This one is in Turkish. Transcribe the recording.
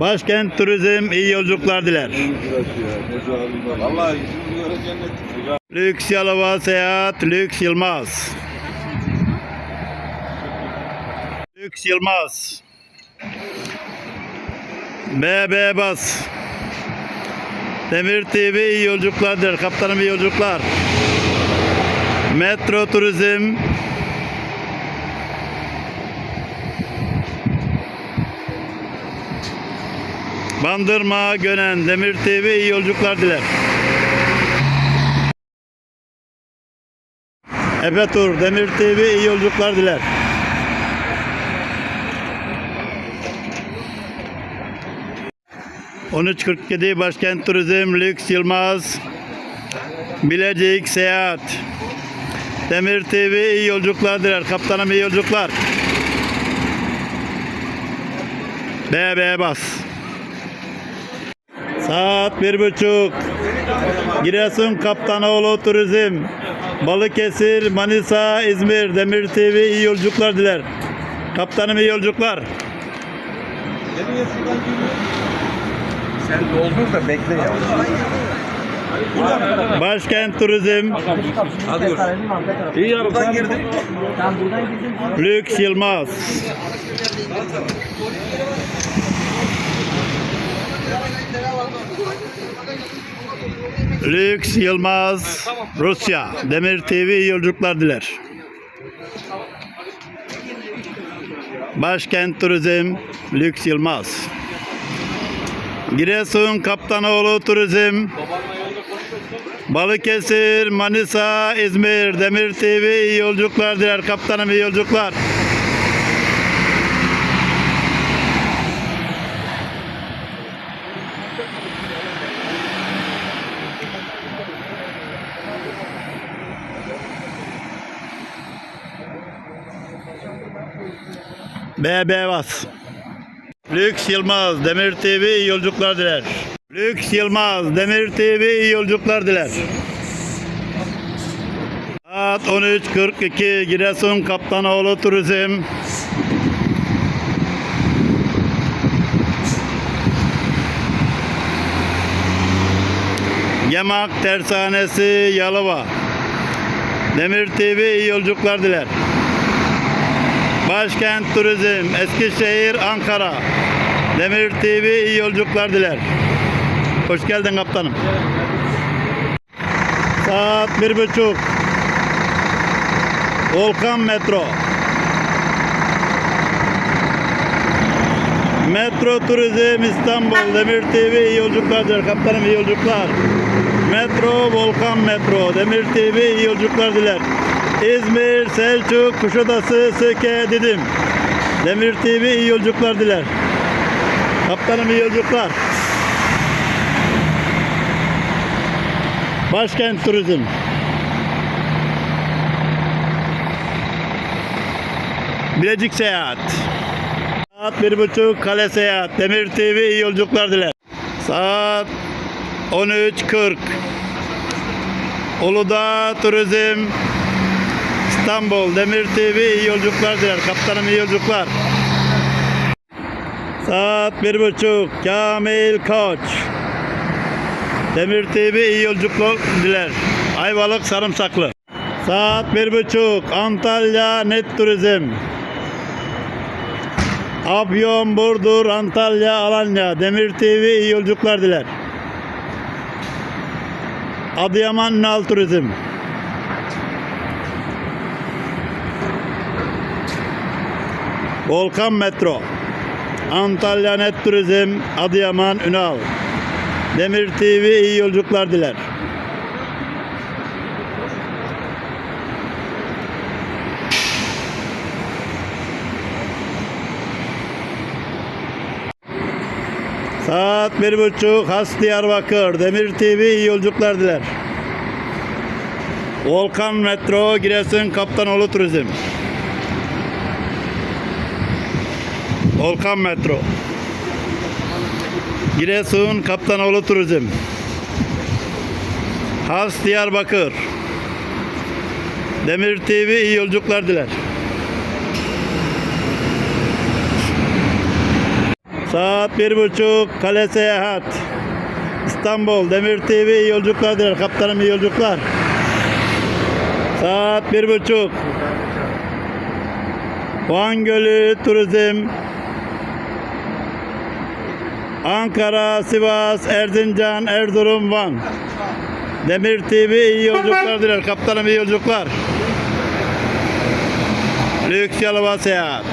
Başkent Turizm iyi yolculuklar diler. Lüks Yalova Seyahat, Lüks Yılmaz. Lüks Yılmaz. BB Bas. Demir TV iyi yolculuklardır. Kaptanım iyi yolculuklar. Metro Turizm. Bandırma Gönen Demir TV iyi yolculuklar diler. Efe Tur Demir TV iyi yolculuklar diler. ...13.47 Başkent Turizm Lüks Yılmaz... ...Bilecik Seyahat... ...Demir TV iyi yolculuklar diler. Kaptanım iyi yolculuklar. BB bas. Saat bir buçuk. Giresun Kaptanoğlu Turizm. Balıkesir, Manisa, İzmir, Demir TV iyi yolculuklar diler. Kaptanım iyi yolculuklar. Sen doldur da bekle ya. Başkent Turizm, Hadi dur. İyi ya buradan girdim. Lüks Yılmaz. Lüks Yılmaz, Rusya. Demir TV yolculuklar diler. Başkent Turizm, Lüks Yılmaz. Giresun Kaptanoğlu Turizm, Balıkesir, Manisa, İzmir, Demir TV iyi yolculuklar diler. Kaptanım iyi yolculuklar. BB Vas. Lüks Yılmaz, Demir TV iyi yolculuklar diler. Lüks Yılmaz, Demir TV iyi yolculuklar diler. Saat 13.42 Giresun Kaptanoğlu Turizm. Yemak Tersanesi Yalova. Demir TV iyi yolculuklar diler. Başkent Turizm Eskişehir Ankara. Demir TV iyi yolculuklar diler. Hoş geldin kaptanım. Saat bir buçuk. Volkan Metro. Metro Turizm İstanbul Demir TV iyi yolculuklar diler. Kaptanım iyi yolculuklar. Metro Volkan Metro Demir TV iyi yolculuklar diler. İzmir, Selçuk, Kuşadası, Söke, Didim. Demir TV iyi yolculuklar diler. Kaptanım iyi yolculuklar. Başkent Turizm. Bilecik Seyahat. Saat bir buçuk Kale Seyahat. Demir TV iyi yolculuklar diler. Saat 13.40. Uludağ Turizm. İstanbul Demir TV iyi yolculuklar diler. Kaptanım iyi yolculuklar. Saat bir buçuk. Kamil Koç. Demir TV iyi yolculuklar diler. Ayvalık Sarımsaklı. Saat bir buçuk. Antalya Net Turizm. Afyon, Burdur, Antalya, Alanya. Demir TV iyi yolculuklar diler. Adıyaman Nal Turizm. Volkan Metro. Antalya Net Turizm, Adıyaman Ünal. Demir TV iyi yolculuklar diler. Saat bir buçuk Has Diyarbakır. Demir TV iyi yolculuklar diler. Volkan Metro, Giresun Kaptanoğlu Turizm. Volkan Metro. Giresun Kaptanoğlu Turizm. Has Diyarbakır. Demir TV iyi yolculuklar diler. Saat bir buçuk kale seyahat. İstanbul Demir TV iyi yolculuklar diler. Kaptanım iyi yolculuklar. Saat bir buçuk. Van Gölü Turizm. Ankara, Sivas, Erzincan, Erzurum, Van. Demir TV iyi yolculuklar diler. Kaptanım iyi yolculuklar. Lüks Yalova Seyahat.